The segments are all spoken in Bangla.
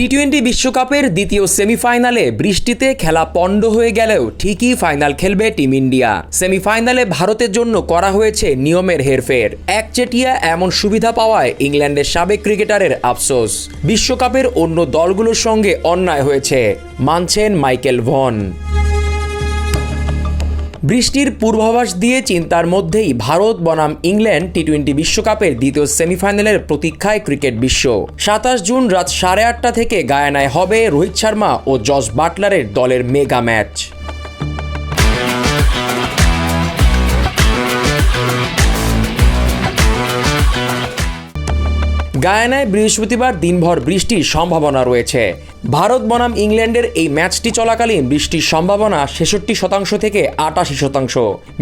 টি টোয়েন্টি বিশ্বকাপের দ্বিতীয় সেমিফাইনালে বৃষ্টিতে খেলা পণ্ড হয়ে গেলেও ঠিকই ফাইনাল খেলবে টিম ইন্ডিয়া। সেমিফাইনালে ভারতের জন্য করা হয়েছে নিয়মের হেরফের। একচেটিয়া এমন সুবিধা পাওয়ায় ইংল্যান্ডের সাবেক ক্রিকেটারের আফসোস। বিশ্বকাপের অন্য দলগুলোর সঙ্গে অন্যায় হয়েছে, মানছেন মাইকেল ভন। বৃষ্টির পূর্বাভাস দিয়ে চিন্তার মধ্যেই ভারত বনাম ইংল্যান্ড টি টোয়েন্টি বিশ্বকাপের দ্বিতীয় সেমিফাইনালের প্রতীক্ষায় ক্রিকেট বিশ্ব। সাতাশ জুন রাত সাড়ে আটটা থেকে গায়ানায় হবে রোহিত শর্মা ও জস বাটলারের দলের মেগা ম্যাচ। গায়ানায় বৃহস্পতিবার দিনভর বৃষ্টির সম্ভাবনা রয়েছে। ভারত বনাম ইংল্যান্ডের এই ম্যাচটি চলাকালীন বৃষ্টির সম্ভাবনা ছেষট্টি শতাংশ থেকে আটাশি শতাংশ।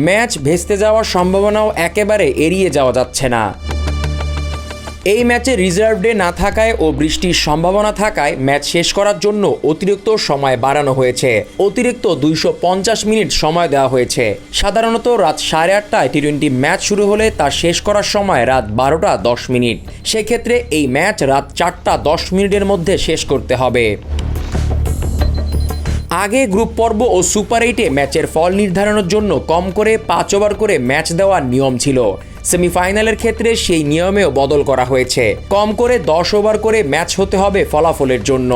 ম্যাচ ভেস্তে যাওয়ার সম্ভাবনাও একেবারে এড়িয়ে যাওয়া যাচ্ছে না। এই ম্যাচে রিজার্ভ ডে না থাকায় ও বৃষ্টির সম্ভাবনা থাকায় ম্যাচ শেষ করার জন্য অতিরিক্ত সময় বাড়ানো হয়েছে। অতিরিক্ত দুইশো পঞ্চাশ মিনিট সময় দেওয়া হয়েছে। সাধারণত রাত সাড়ে আটটায় টি টোয়েন্টি ম্যাচ শুরু হলে তা শেষ করার সময় রাত বারোটা দশ মিনিট। সেক্ষেত্রে এই ম্যাচ রাত চারটা দশ মিনিটের মধ্যে শেষ করতে হবে। আগে গ্রুপ পর্ব ও সুপার এইটে ম্যাচের ফল নির্ধারণের জন্য কম করে পাঁচ ওভার করে ম্যাচ দেওয়ার নিয়ম ছিল। সেমিফাইনালের ক্ষেত্রে সেই নিয়মেও বদল করা হয়েছে। কম করে দশ ওভার করে ম্যাচ হতে হবে ফলাফলের জন্য।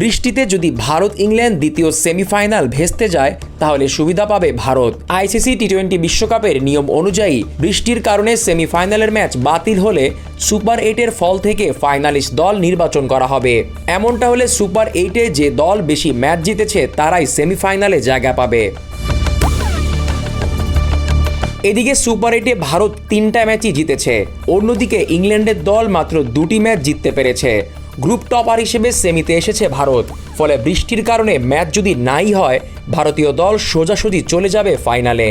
বৃষ্টিতে যদি ভারত ইংল্যান্ড দ্বিতীয় সেমিফাইনাল ভেস্তে যায়, তাহলে সুবিধা পাবে ভারত। আইসিসি টি টোয়েন্টি বিশ্বকাপের নিয়ম অনুযায়ী বৃষ্টির কারণে সেমিফাইনালের ম্যাচ বাতিল হলে সুপার এইটের ফল থেকে ফাইনালিস্ট দল নির্বাচন করা হবে। এমনটা হলে সুপার এইটে যে দল বেশি ম্যাচ জিতেছে, তারাই সেমিফাইনালে জায়গা পাবে। এদিকে সুপার এইটে ভারত তিনটা ম্যাচই জিতেছে। অন্যদিকে ইংল্যান্ডের দল মাত্র দুটি ম্যাচ জিততে পেরেছে। গ্রুপ টপার হিসেবে সেমিতে এসেছে ভারত। ফলে বৃষ্টির কারণে ম্যাচ যদি নাই হয়, ভারতীয় দল সোজাসুজি চলে যাবে ফাইনালে।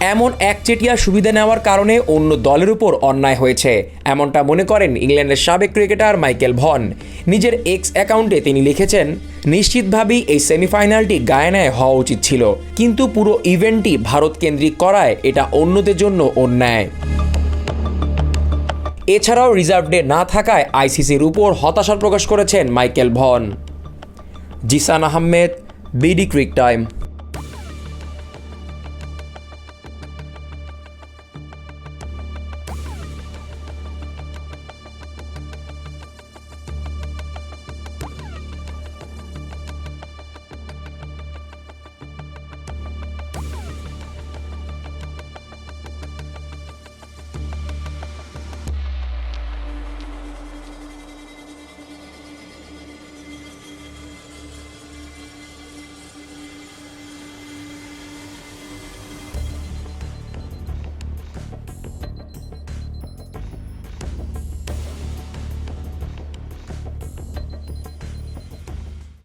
এমন একচেটিয়া সুবিধা নেওয়ার কারণে অন্য দলের উপর অন্যায় হয়েছে। এমনটা মনে করেন ইংল্যান্ডের সাবেক ক্রিকেটার মাইকেল ভন। নিজের এক্স অ্যাকাউন্টে তিনি লিখেছেন, নিশ্চিতভাবেই এই সেমিফাইনালটি গায়ানায় হওয়া উচিত ছিল। কিন্তু পুরো ইভেন্টটি ভারত কেন্দ্রিক করায় এটা অন্যদের জন্য অন্যায়। এছাড়াও রিজার্ভ ডে না থাকায় আইসিসির উপর হতাশা প্রকাশ করেছেন Michael Vaughan. Jisan Ahmed, BD cric time.